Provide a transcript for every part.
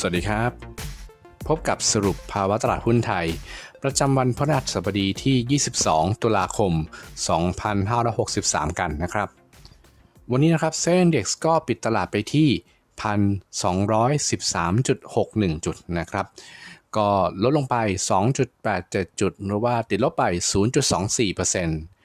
สวัสดีครับ พบกับสรุปภาวะตลาดหุ้นไทย ประจำวันพฤหัสบดีที่ 22 ตุลาคม 2563 กันนะครับ วันนี้นะครับเซ็นเด็กก็ปิดตลาดไปที่ 1,213.61 จุดนะครับ ก็ลดลงไป 2.87 จุด หรือว่าติดลบไป 0.24%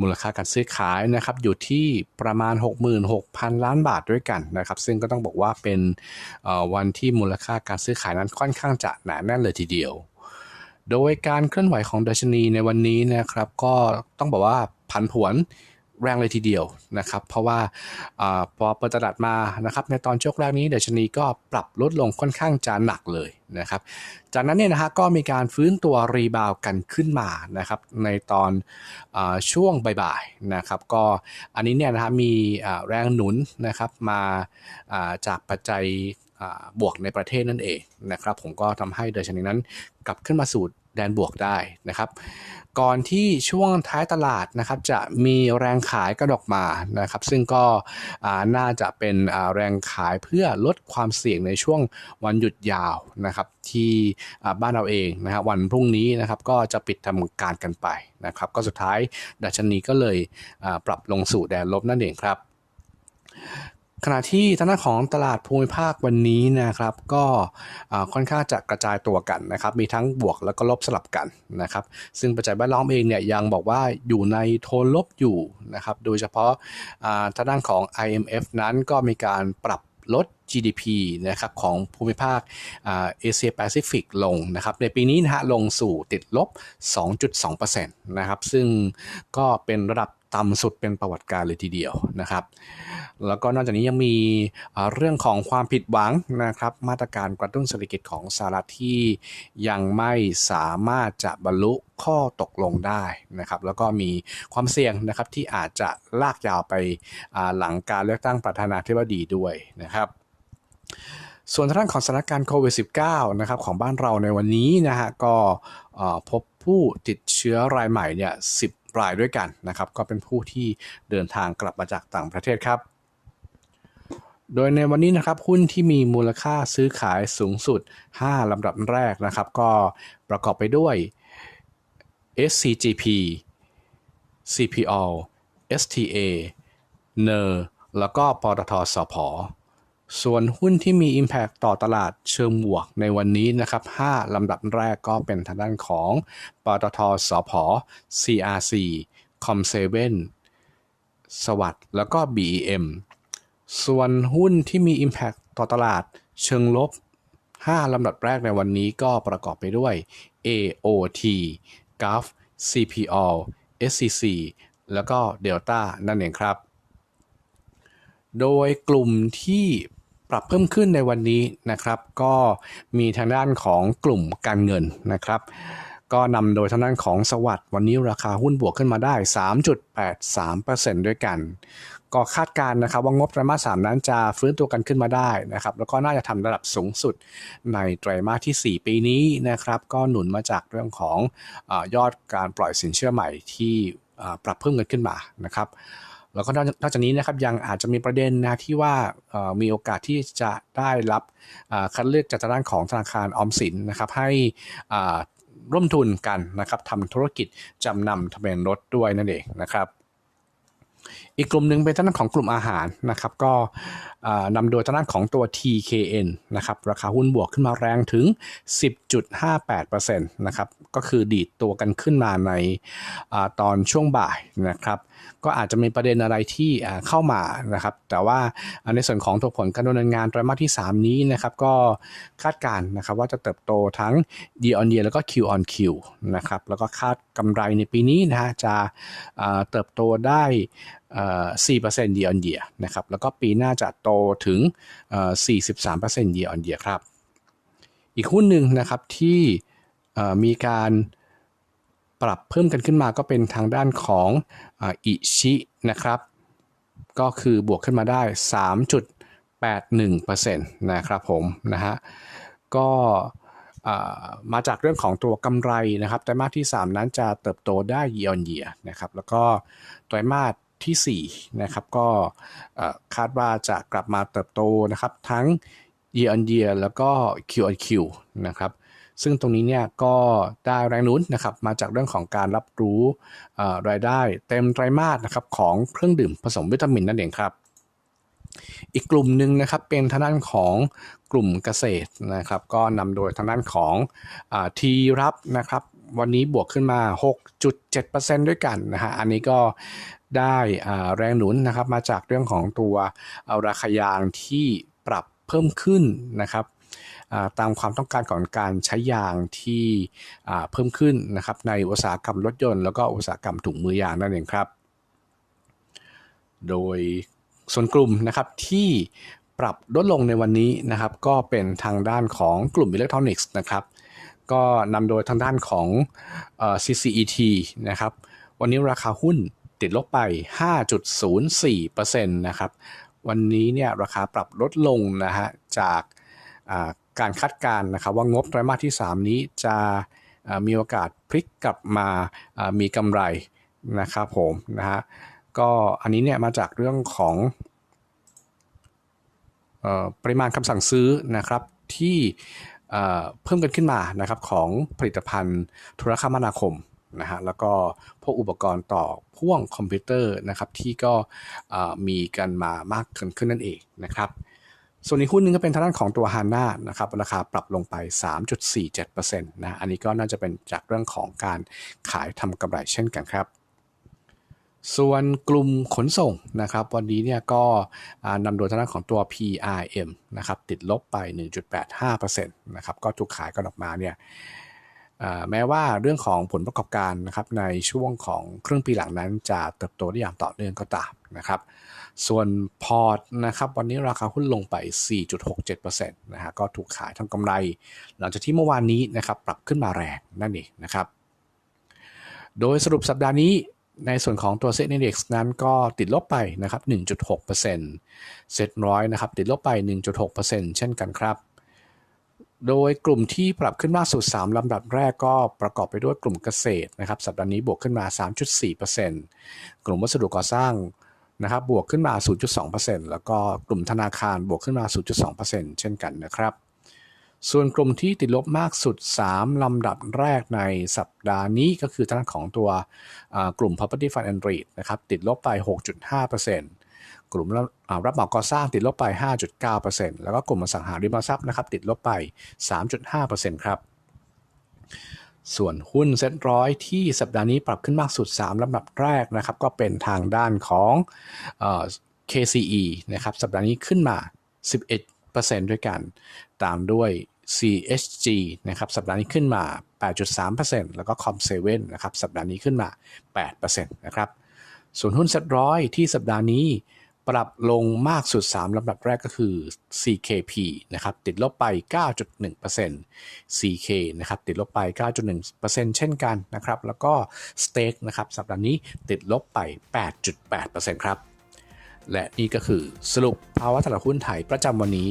มูลค่าการซื้อขายนะครับอยู่ที่ประมาณ 66,000 ล้านบาทด้วยกันนะครับซึ่งก็ต้องบอกว่าเป็นวันที่มูลค่าการซื้อขายนั้นค่อนข้างจะหนาแน่นเลยทีเดียว โดยการเคลื่อนไหวของดัชนีในวันนี้นะครับก็ต้องบอกว่าผันผวน แรงเลยทีเดียวนะครับ เพราะว่าอพอเปิดตลาดมานะครับ ในตอนช่วงแรกนี้เดชนีก็ปรับลดลงค่อนข้างจะหนักเลยนะครับ จากนั้นเนี่ยนะฮะก็มีการฟื้นตัวรีบาวกันขึ้นมานะครับในตอนอช่วงบ่ายๆนะครับ ก็อันนี้เนี่ยนะฮะมีแรงหนุนนะครับมาจากปัจจัยบวกในประเทศนั่นเองนะครับ ผมก็ทำให้ดัชนีนั้นกลับขึ้นมาสู่ แดนบวกได้นะครับ ก่อนที่ช่วงท้ายตลาดนะครับจะมีแรงขายกระดกมานะครับ ซึ่งก็น่าจะเป็นแรงขายเพื่อลดความเสี่ยงในช่วงวันหยุดยาวนะครับที่บ้านเราเองนะครับวันพรุ่งนี้นะครับก็จะปิดทำการกันไปนะครับ ก็สุดท้ายดัชนีก็เลยปรับลงสู่แดนลบนั่นเองครับ ขณะที่ทางด้านของตลาดภูมิภาควันนี้นะครับ ก็ค่อนข้างจะกระจายตัวกันนะครับ มีทั้งบวกแล้วก็ลบสลับกันนะครับ ซึ่งปัจจัยแวดล้อมเองเนี่ยยังบอกว่าอยู่ในโทนลบอยู่นะครับ โดยเฉพาะอ่าทางด้านของ IMF นั้นก็มีการปรับลด GDP นะครับของภูมิภาคเอเชียแปซิฟิกลงนะครับในปีนี้นะฮะลงสู่ติดลบ 2.2%นะครับซึ่งก็เป็นระดับ ต่ำสุดเป็นประวัติการเลยทีเดียวนะครับ แล้วก็นอกจากนี้ยังมีเรื่องของความผิดหวังนะครับ มาตรการกระตุ้นเศรษฐกิจของสหรัฐที่ยังไม่สามารถจะบรรลุข้อตกลงได้นะครับ แล้วก็มีความเสี่ยงนะครับที่อาจจะลากยาวไปหลังการเลือกตั้งประธานาธิบดีด้วยนะครับส่วนทางด้านของสถานการณ์โควิด -19 นะครับของบ้านเราในวันนี้นะฮะก็พบผู้ติดเชื้อรายใหม่เนี่ย10 รายด้วยกันนะครับก็เป็นผู้ที่เดินทางกลับมาจากต่างประเทศครับ โดยในวันนี้นะครับหุ้นที่มีมูลค่าซื้อขายสูงสุด 5ลำดับแรกนะครับ ก็ประกอบไปด้วย SCGP CPO STA n e r แล้วก็ปตทสพ ส่วนหุ้นที่มี Impact ต่อตลาดเชิงบวกในวันนี้นะครับ 5 ลำดับแรกก็เป็นทางด้านของปตทสพ CRC Com7 สวัสด์แล้วก็ BEM ส่วนหุ้นที่มี Impact ต่อตลาดเชิงลบ 5 ลำดับแรกในวันนี้ก็ประกอบไปด้วย AOT Gulf CPO SCC แล้วก็ Delta นั่นเองครับ โดยกลุ่มที่ ปรับเพิ่มขึ้นในวันนี้นะครับ ก็มีทางด้านของกลุ่มการเงินนะครับก็นำโดยทางด้านของสวัสด์วันนี้ราคาหุ้นบวกขึ้นมาได้ 3.83%ด้วยกัน ก็คาดการณ์นะครับว่างบไตรมาสสามนั้นจะฟื้นตัวกันขึ้นมาได้นะครับ แล้วก็น่าจะทำระดับสูงสุดในไตรมาสที่ 4 ปีนี้นะครับ ก็หนุนมาจากเรื่องของอยอดการปล่อยสินเชื่อใหม่ที่ปรับเพิ่มกันขึ้นมานะครับ แล้วก็นอกจากนี้นะครับยังอาจจะมีประเด็นนะที่ว่ามีโอกาสที่จะได้รับคัดเลือกจากทางด้านของธนาคารออมสินนะครับให้ร่วมทุนกันนะครับทำธุรกิจจำนำทะเบียนรถด้วยนั่นเองนะครับ อีกกลุ่มหนึ่งเป็นทางด้านของกลุ่มอาหารนะครับ ก็นำโดยทางด้านของตัว TKN นะครับ ราคาหุ้นบวกขึ้นมาแรงถึง 10.58%นะครับ ก็คือดีดตัวกันขึ้นมาในอตอนช่วงบ่ายนะครับ ก็อาจจะมีประเด็นอะไรที่เข้ามานะครับ แต่ว่าในส่วนของตัวผลการดำเนินงานไตรมาสที่ 3 นี้นะครับ ก็คาดการณ์นะครับว่าจะเติบโตทั้ง year on year แล้วก็ Q on Q นะครับ แล้วก็คาดกำไรในปีนี้นะฮะจะเติบโตได้4% year on year นะครับ แล้วก็ปีหน้าจะโตถึง 43% year on year ครับ อีกหุ้นหนึ่งนะครับที่มีการปรับเพิ่มกันขึ้นมาก็เป็นทางด้านของอิชินะครับ ก็คือบวกขึ้นมาได้ 3.81%นะครับผมนะฮะ ก็มาจากเรื่องของตัวกำไรนะครับไตรมาสที่ 3 นั้นจะเติบโตได้ year on year นะครับ แล้วก็ไตรมาส ที่ 4 นะครับ ก็คาดว่าจะกลับมาเติบโตนะครับ ทั้ง year on year แล้วก็ Q on Q นะครับซึ่งตรงนี้เนี่ยก็ได้แรงนุนนะครับมาจากเรื่องของการรับรู้รายได้เต็มไตรมาสนะครับของเครื่องดื่มผสมวิตามินนั่นเองครับ อีกกลุ่มหนึ่งนะครับเป็นทางด้านของกลุ่มเกษตรนะครับ ก็นำโดยทางด้านของทีรับนะครับ วันนี้บวกขึ้นมา 6.7%ด้วยกันนะฮะ อันนี้ก็ได้แรงหนุนนะครับมาจากเรื่องของตัวอาราคายางที่ปรับเพิ่มขึ้นนะครับตามความต้องการของการใช้ยางที่เพิ่มขึ้นนะครับในอุตสาหกรรมรถยนต์แล้วก็อุตสาหกรรมถุงมือยางนั่นเองครับ โดยส่วนกลุ่มนะครับที่ปรับลดลงในวันนี้นะครับ ก็เป็นทางด้านของกลุ่มอิเล็กทรอนิกส์นะครับ ก็นำโดยทางด้านของอ CCET นะครับ วันนี้ราคาหุ้นติดลบไป 5.04%นะครับ วันนี้เนี่ยราคาปรับลดลงนะฮะจากาการคาดการณ์นะครับว่างบไตรมาสที่ 3 นี้จะมีโอกาสพลิกกลับมาามีกำไรนะครับผมนะฮะก็อันนี้เนี่ยมาจากเรื่องของอปริมาณคำสั่งซื้อนะครับที่ เพิ่มกันขึ้นมานะครับของผลิตภัณฑ์โทรคมนาคมนะฮะแล้วก็พวกอุปกรณ์ต่อพ่วงคอมพิวเตอร์นะครับที่ก็มีกันมามากขึ้นขึ้นนั่นเองนะครับส่วนอีกหุ้นหนึงก็เป็นทางด้านของตัวฮาน่านะครับราคาปรับลงไป 3.47%นะอันนี้ก็น่าจะเป็นจากเรื่องของการขายทำกำไรเช่นกันครับ ส่วนกลุ่มขนส่งนะครับ วันนี้เนี่ยก็นำโดยทางด้านของตัว PRM นะครับติดลบไป 1.85%นะครับก็ถูกขายกันออกมาเนี่ยแม้ว่าเรื่องของผลประกอบการนะครับในช่วงของครึ่งปีหลังนั้นจะเติบโตได้อย่างต่อเนื่องก็ตามนะครับ ส่วนพอร์ตนะครับวันนี้ราคาหุ้นลงไป 4.67%นะฮะก็ถูกขายทำกำไร หลังจากที่เมื่อวานนี้นะครับปรับขึ้นมาแรงนั่นเองนะครับ โดยสรุปสัปดาห์นี้ ในส่วนของตัว Set Index นั้นก็ติดลบไปนะครับ 1.6%เซ็ตร้อยนะครับ ติดลบไป 1.6%เช่นกันครับ โดยกลุ่มที่ปรับขึ้นมากสุด 3 ลำดับแรกก็ประกอบไปด้วยกลุ่มเกษตรนะครับ สัปดาห์นี้บวกขึ้นมา 3.4%กลุ่มวัสดุก่อสร้างนะครับ บวกขึ้นมา 0.2%แล้วก็กลุ่มธนาคารบวกขึ้นมา 0.2%เช่นกันนะครับ ส่วนกลุ่มที่ติดลบมากสุด 3 ลำดับแรกในสัปดาห์นี้ก็คือทางของตัวกลุ่ม property fund and REIT นะครับติดลบไป 6.5%กลุ่มรับอ่ารับเหมาก่อสร้างติดลบไป 5.9%แล้วก็กลุ่มอสังหาริมทรัพย์นะครับติดลบไป 3.5%ครับส่วนหุ้นเซ็ตร้อยที่สัปดาห์นี้ปรับขึ้นมากสุด 3 ลำดับแรกนะครับ ก็เป็นทางด้านของเอ่อ KCE นะครับ สัปดาห์นี้ขึ้นมา 11%ด้วยกัน ตามด้วย CHG นะครับสัปดาห์นี้ขึ้นมา 8.3%แล้วก็ Com7 นะครับสัปดาห์นี้ขึ้นมา 8%นะครับส่วนหุ้นเซ็ตร้อยที่สัปดาห์นี้ปรับลงมากสุด 3ลำดับแรกก็คือ CKP นะครับติดลบไป 9.1% CK นะครับติดลบไป 9.1%เช่นกันนะครับแล้วก็ Stake นะครับสัปดาห์นี้ติดลบไป 8.8%ครับ และนี่ก็คือสรุปภาวะตลาดหุ้นไทยประจำวันนี้